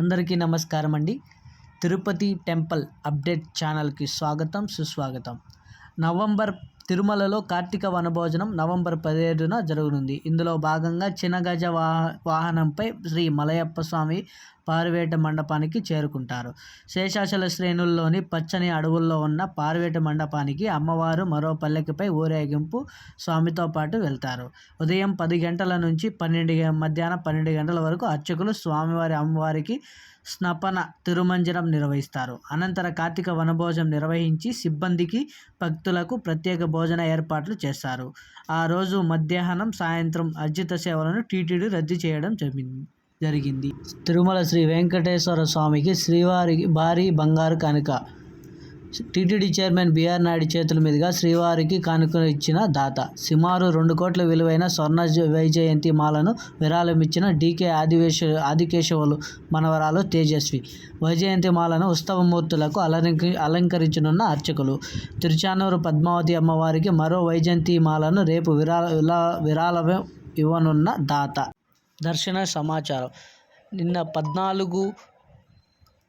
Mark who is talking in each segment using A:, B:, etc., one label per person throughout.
A: అందరికీ నమస్కారం అండి. తిరుపతి టెంపుల్ అప్డేట్ ఛానల్కి స్వాగతం సుస్వాగతం. నవంబర్ తిరుమలలో కార్తీక వనభోజనం నవంబర్ పదిహేడున జరగనుంది. ఇందులో భాగంగా చినగజ వాహ వాహనంపై శ్రీ మలయప్ప స్వామి పారివేట మండపానికి చేరుకుంటారు. శేషాచల శ్రేణుల్లోని పచ్చని అడవుల్లో ఉన్న పారివేట మండపానికి అమ్మవారు మరో పల్లెకిపై ఊరేగింపు స్వామితో పాటు వెళ్తారు. ఉదయం పది గంటల నుంచి పన్నెండు మధ్యాహ్నం పన్నెండు గంటల వరకు అర్చకులు స్వామివారి అమ్మవారికి స్నపన తిరుమంజనం నిర్వహిస్తారు. అనంతర కార్తీక వనభోజనం నిర్వహించి సిబ్బందికి భక్తులకు ప్రత్యేక భోజన ఏర్పాట్లు చేస్తారు. ఆ రోజు మధ్యాహ్నం సాయంత్రం అర్జిత సేవలను టీటీడీ రద్దు చేయడం జరిగింది. జరిగింది. తిరుమల శ్రీ వెంకటేశ్వర స్వామికి శ్రీవారికి భారీ బంగారు కానుక. టీటీడీ చైర్మన్ బీఆర్ నాయుడు చేతుల మీదుగా శ్రీవారికి కానుక ఇచ్చిన దాత. సుమారు రెండు కోట్ల విలువైన స్వర్ణ వైజయంతి మాలను విరాళం ఇచ్చిన డీకే ఆదివేశ ఆదికేశవులు మనవరాలు తేజస్వి. వైజయంతి మాలను ఉత్సవమూర్తులకు అలంక అలంకరించనున్న అర్చకులు. తిరుచానూరు పద్మావతి అమ్మవారికి మరో వైజయంతి మాలను రేపు విరాళ విలా- విరాళం ఇవ్వనున్న దాత. దర్శన సమాచారం. నిన్న పద్నాలుగు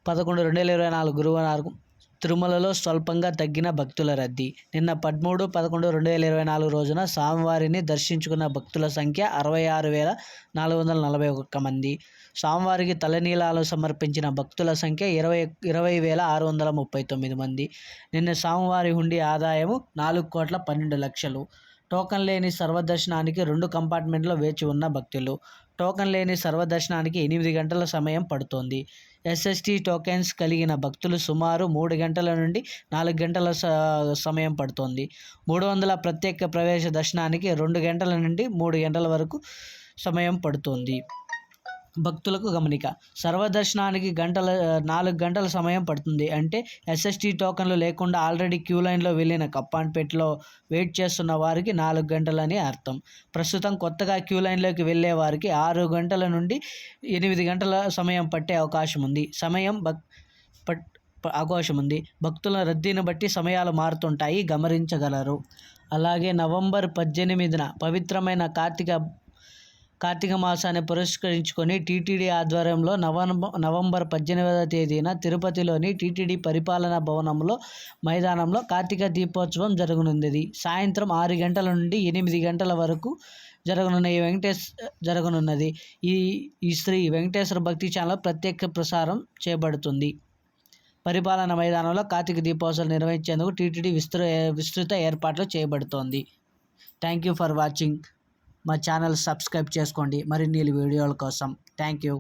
A: పదకొండు రెండు వేల ఇరవై నాలుగు గురువారం తిరుమలలో స్వల్పంగా తగ్గిన భక్తుల రద్దీ. నిన్న పదమూడు పదకొండు రెండు వేల ఇరవై నాలుగు రోజున స్వామివారిని దర్శించుకున్న భక్తుల సంఖ్య అరవై ఆరు వేల నాలుగు వందల నలభై ఒక్క మంది. స్వామివారికి తలనీలాలు సమర్పించిన భక్తుల సంఖ్య ఇరవై ఇరవై వేల ఆరు వందల ముప్పై తొమ్మిది మంది. నిన్న స్వామివారి హుండీ ఆదాయము నాలుగు కోట్ల పన్నెండు లక్షలు. టోకన్ లేని సర్వదర్శనానికి రెండు కంపార్ట్మెంట్లో వేచి ఉన్న భక్తులు. టోకన్ లేని సర్వదర్శనానికి ఎనిమిది గంటల సమయం పడుతోంది. ఎస్ఎస్టీ టోకెన్స్ కలిగిన భక్తులు సుమారు మూడు గంటల నుండి నాలుగు గంటల స- సమయం పడుతోంది. మూడు వందల ప్రత్యేక ప్రవేశ దర్శనానికి రెండు గంటల నుండి మూడు గంటల వరకు సమయం పడుతుంది. భక్తులకు గమనిక. సర్వదర్శనానికి గంటల నాలుగు గంటల సమయం పడుతుంది. అంటే ఎస్ఎస్టీ టోకన్లు లేకుండా ఆల్రెడీ క్యూ లైన్లో వెళ్ళిన కప్పాన్పేటలో వెయిట్ చేస్తున్న వారికి నాలుగు గంటలని అర్థం. ప్రస్తుతం కొత్తగా క్యూ లైన్లోకి వెళ్ళే వారికి ఆరు గంటల నుండి ఎనిమిది గంటల సమయం పట్టే అవకాశం ఉంది. సమయం భక్ పట్ అవకాశం ఉంది. భక్తుల రద్దీని బట్టి సమయాలు మారుతుంటాయి. గమనించగలరు. అలాగే నవంబర్ పద్దెనిమిదిన పవిత్రమైన కార్తీక కార్తీక మాసాన్ని పురస్కరించుకొని టీటీడీ ఆధ్వర్యంలో నవంబర్ నవంబర్ పద్దెనిమిదవ తేదీన తిరుపతిలోని టీటీడీ పరిపాలనా భవనంలో మైదానంలో కార్తీక దీపోత్సవం జరగనుంది. సాయంత్రం ఆరు గంటల నుండి ఎనిమిది గంటల వరకు జరగనున్న ఈ వెంకటేశ్ జరగనున్నది. ఈ ఈ శ్రీ వెంకటేశ్వర భక్తి ఛానల్ ప్రత్యేక ప్రసారం చేయబడుతుంది పరిపాలన మైదానంలో కార్తీక దీపోత్సవం నిర్వహించేందుకు టీటీడీ విస్తృ విస్తృత ఏర్పాట్లు చేయబడుతోంది థ్యాంక్ యూ ఫర్ వాచింగ్. మా ఛానల్ సబ్స్క్రైబ్ చేసుకోండి. మరిన్ని వీడియోల కోసం. Thank you.